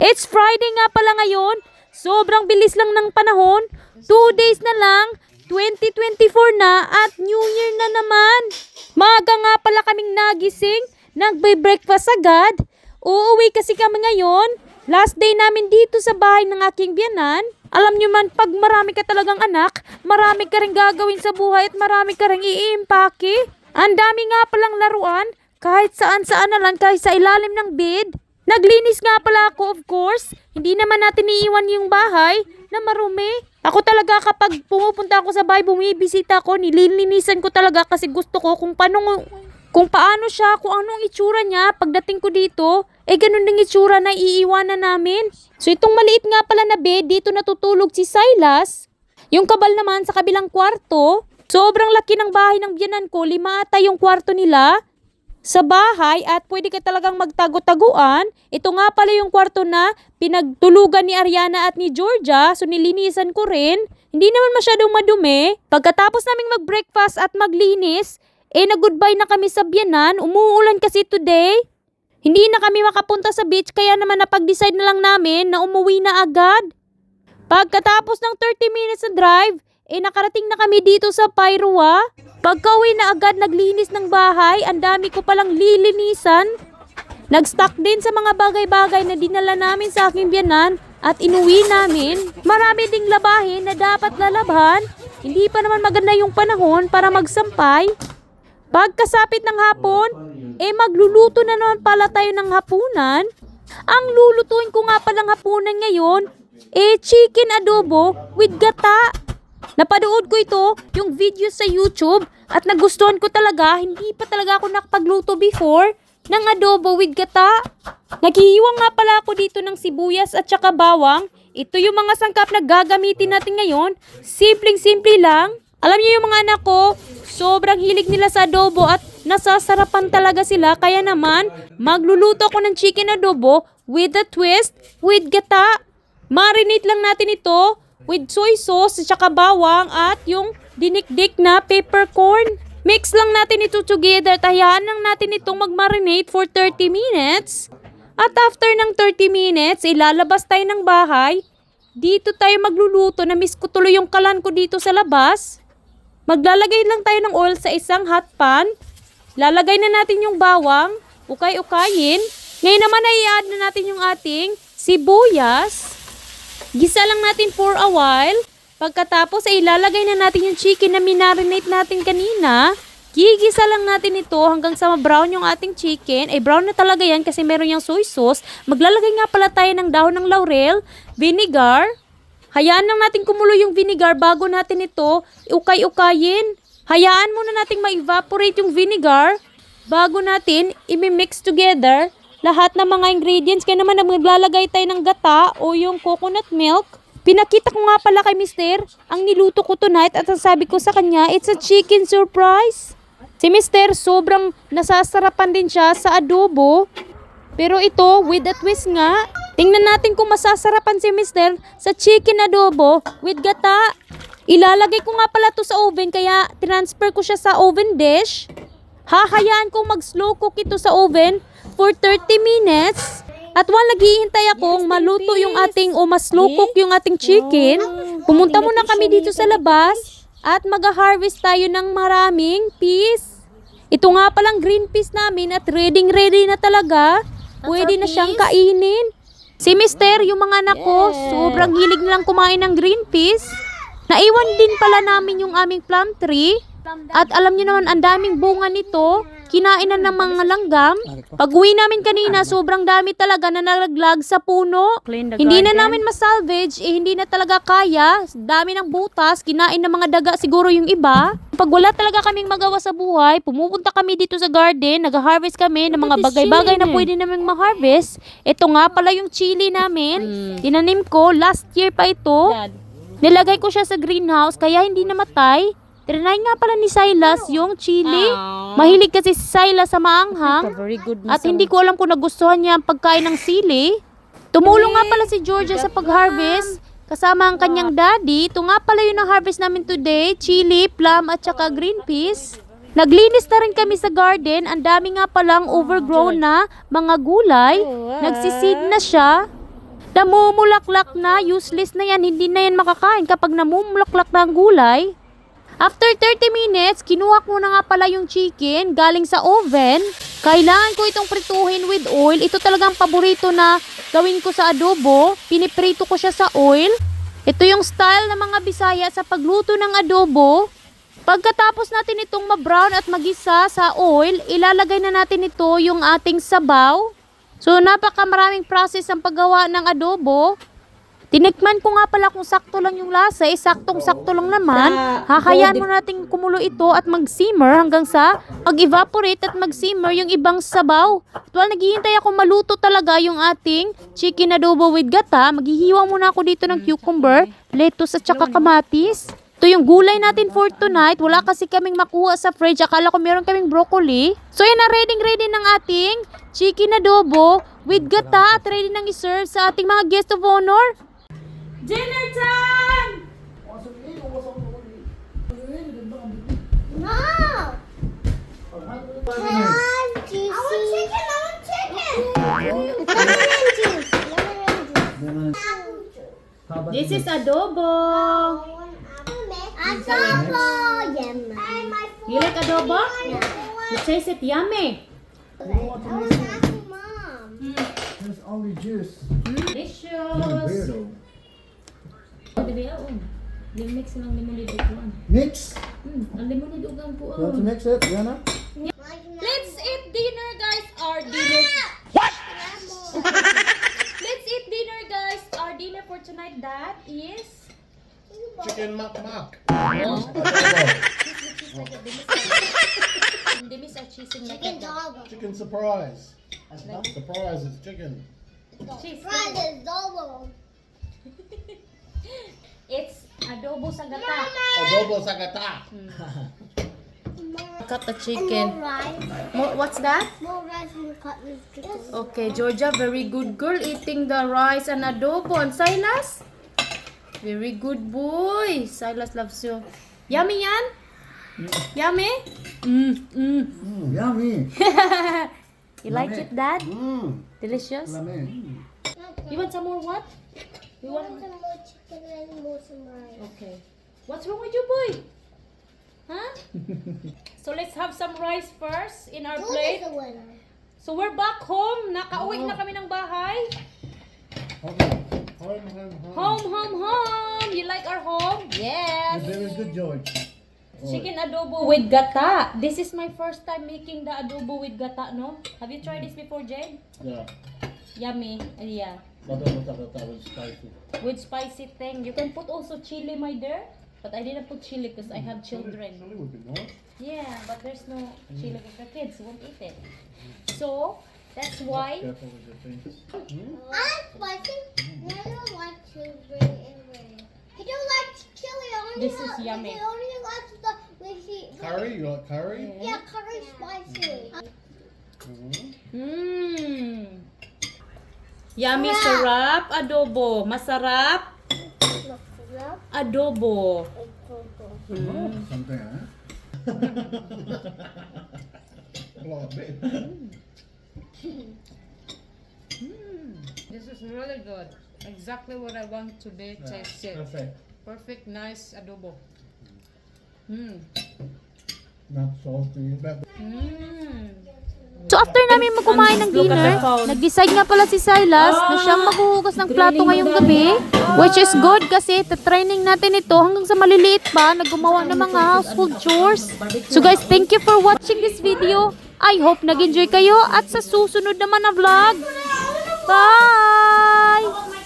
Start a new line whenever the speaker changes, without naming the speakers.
It's Friday nga pala ngayon. Sobrang bilis lang ng panahon. Two days na lang. 2024 na at New Year na naman. Maaga nga pala kaming nagising. Nagbe-breakfast agad. Uuwi kasi kami ngayon. Last day namin dito sa bahay ng aking biyanan. Alam nyo man, pag marami ka talagang anak, marami ka rin gagawin sa buhay at marami ka rin iimpake. Ang dami nga palang laruan, kahit saan saan na lang, kahit sa ilalim ng bed. Naglinis nga pala ako, of course. Hindi naman natin iiwan yung bahay na marumi. Ako talaga kapag pumupunta ako sa bahay, bumibisita ako, nililinisan ko talaga kasi gusto ko kung paano, kung paano siya, kung anong itsura niya pagdating ko dito. Eh, ganun din itsura na iiwanan namin. So, itong maliit nga pala na bed, dito natutulog si Silas. Yung kabal naman sa kabilang kwarto. Sobrang laki ng bahay ng biyanan ko. Lima ata yung kwarto nila sa bahay at pwede ka talagang magtago-taguan. Ito nga pala yung kwarto na pinagtulugan ni Ariana at ni Georgia. So nilinisan ko rin. Hindi naman masyadong madumi. Pagkatapos naming mag-breakfast at maglinis, eh nag-goodbye na kami sa biyanan. Umuulan kasi today. Hindi na kami makapunta sa beach kaya naman napag-decide na lang namin na umuwi na agad. Pagkatapos ng 30 minutes na drive, eh nakarating na kami dito sa Pairua. Pagka-uwi na agad naglinis ng bahay, ang dami ko palang lilinisan. Nag-stock din sa mga bagay-bagay na dinala namin sa aking biyanan at inuwi namin. Marami ding labahin na dapat lalabhan. Hindi pa naman maganda yung panahon para magsampay. Pagkasapit ng hapon, eh magluluto na naman pala tayo ng hapunan. Ang lulutuin ko nga palang hapunan ngayon, eh chicken adobo with gata. Napanood ko ito, yung video sa YouTube, at nagustuhan ko talaga, hindi pa talaga ako nakapagluto before ng adobo with gata. Naghihiwang nga pala ako dito ng sibuyas at saka bawang. Ito yung mga sangkap na gagamitin natin ngayon. Simpleng-simple lang. Alam niyo yung mga anak ko, sobrang hilig nila sa adobo at nasasarapan talaga sila. Kaya naman, magluluto ako ng chicken adobo with a twist with gata. Marinate lang natin ito with soy sauce at saka bawang at yung dinikdik na peppercorn. Mix lang natin ito together at hayaan lang natin itong mag-marinate for 30 minutes. At after ng 30 minutes, ilalabas tayo ng bahay. Dito tayo magluluto na miss ko tuloy yung kalan ko dito sa labas. Maglalagay lang tayo ng oil sa isang hot pan. Lalagay na natin yung bawang, ukay-ukayin. Ngayon naman ay i-add na natin yung ating sibuyas. Gisa lang natin for a while. Pagkatapos ay ilalagay na natin yung chicken na minarinate natin kanina. Gigisa lang natin ito hanggang sa ma-brown yung ating chicken. Eh, brown na talaga yan kasi meron yung soy sauce. Maglalagay nga pala tayo ng dahon ng laurel, vinegar. Hayaan lang natin kumulo yung vinegar bago natin ito ukay-ukayin. Hayaan muna natin ma-evaporate yung vinegar bago natin imi-mix together lahat ng mga ingredients. Kaya naman maglalagay tayo ng gata o yung coconut milk. Pinakita ko nga pala kay Mister ang niluto ko tonight at ang sabi ko sa kanya, it's a chicken surprise. Si Mister, sobrang nasasarapan din siya sa adobo. Pero ito, with a twist nga, tingnan natin kung masasarapan si Mister sa chicken adobo with gata. Ilalagay ko nga pala to sa oven kaya transfer ko siya sa oven dish. Hahayaan kong mag-slow cook ito sa oven for 30 minutes. At while naghihintay akong maluto yung ating o mas-slow cook yung ating chicken, pumunta muna kami dito sa labas at mag-harvest tayo ng maraming peas. Ito nga palang green peas namin at ready ready na talaga. Pwede na siyang kainin. Si Mister, yung mga anak ko, sobrang hilig nilang kumain ng green peas. Naiwan din pala namin yung aming plum tree. At alam niyo naman, ang daming bunga nito. Kinainan ng mga langgam. Pag uwi namin kanina, sobrang dami talaga na nalaglag sa puno. Hindi na namin masalvage, eh hindi na talaga kaya. Dami ng butas, kinain ng mga daga siguro yung iba. Pag wala talaga kaming magawa sa buhay, pumupunta kami dito sa garden, nag-harvest kami ng mga bagay-bagay na pwede naming ma-harvest. Ito nga pala yung chili namin.
Mm.
Tinanim ko, last year pa ito. Nilagay ko siya sa greenhouse kaya hindi namatay. Trinay nga pala ni Silas yung chili. Mahilig kasi si Silas sa maanghang.
Very good
At hindi ko alam kung nagustuhan niya ang pagkain ng sili. Tumulong nga pala si Georgia sa pag-harvest. Kasama ang kanyang daddy. Ito nga pala yung na-harvest namin today. Chili, plum, at saka green peas. Naglinis na rin kami sa garden. Ang dami nga palang overgrown na mga gulay. Nagsiseed na siya. Namumulaklak na, useless na yan, hindi na yan makakain kapag namumulaklak na ang gulay. After 30 minutes, kinuha ko na nga pala yung chicken galing sa oven. Kailangan ko itong prituhin with oil. Ito talagang paborito na gawin ko sa adobo. Piniprito ko siya sa oil. Ito yung style ng mga Bisaya sa pagluto ng adobo. Pagkatapos natin itong ma-brown at magisa sa oil, ilalagay na natin ito yung ating sabaw. So, napaka maraming process ang paggawa ng adobo. Tinikman ko nga pala kung sakto lang yung lasa, eh saktong-sakto lang naman. Hahayaan mo natin kumulo ito at mag-simmer hanggang sa mag-evaporate at mag-simmer yung ibang sabaw. At while naghihintay ako maluto talaga yung ating chicken adobo with gata, maghihiwa muna ako dito ng cucumber, lettuce at saka kamatis. Ito yung gulay natin for tonight. Wala kasi kaming makuha sa fridge. Akala ko meron kaming broccoli. So yan na, ready ready ng ating chicken adobo with gata at ready nang iserve sa ating mga guest of honor. Dinner time!
No! Can juicy. I want chicken. I want chicken. Lemon juice. Lemon juice.
This is adobo.
Adobo. Yum.
You like adobo?
Yeah.
It tastes it yummy.
I was asking mom.
There's only juice.
Delicious. Dili aon. Yung mix ng limonade ugan.
Mix.
Hmm, ang limonade ugan po
You want to mix it, Diana?
Let's eat dinner, guys. Our dinner. What? Let's eat dinner, guys. Our dinner for tonight, that is...
Chicken mak mak.
Hindi miss our cheesing like
Chicken dog.
Chicken surprise. Surprise, it's chicken.
Cheese.
Fried is dog.
It's adobo sa gata.
Adobo sa gata.
Cut the chicken.
more
What's that?
More rice and cut this chicken.
Okay, Georgia, very good girl eating the rice and adobo. And Silas? Very good boy. Silas loves you. Yummy yan? Yummy? Mm, mm.
Mm, yummy.
You like it, Dad?
Mm,
Delicious?
yummy.
You want some more what? You
want some more chicken and more some rice.
Okay. What's wrong with you, boy? Huh? so let's have some rice first in our
Who is
plate. So we're back home. Nakauwi na kami ng bahay.
Okay. Home, home, home.
Home, home, home. You like our home? Yes.
Very good, George.
Chicken adobo with gata. This is my first time making the adobo with gata, no? Have you tried this before, Jade?
Yeah.
Yummy. Yeah.
Adobo sa gata with spicy.
With spicy thing. You can put also chili, my dear. But I didn't put chili because I have children.
Chili would be nice.
Yeah, but there's no chili because the kids won't eat it. So, that's why.
Careful with your fingers. Mm?
I'm spicy. I don't like chili and red. He don't like chili. Only
This is
li-
yummy.
He only likes the when he
Curry? You like curry?
Yeah, curry spicy.
Mm.
Yummy sarap adobo. Masarap adobo.
Oh, something, lot of bit.
This is really good. Exactly what I want to be tasted.
Perfect.
Perfect, nice adobo. Mm.
Not salty. But
Mm.
So after namin magkumain ng dinner, nag-decide nga pala si Silas na siyang maghuhugas ng plato ngayong gabi. Which is good kasi training natin ito hanggang sa maliliit pa na gumawa ng mga household chores. So guys, thank you for watching this video. I hope nag-enjoy kayo at sa susunod naman na vlog. Bye!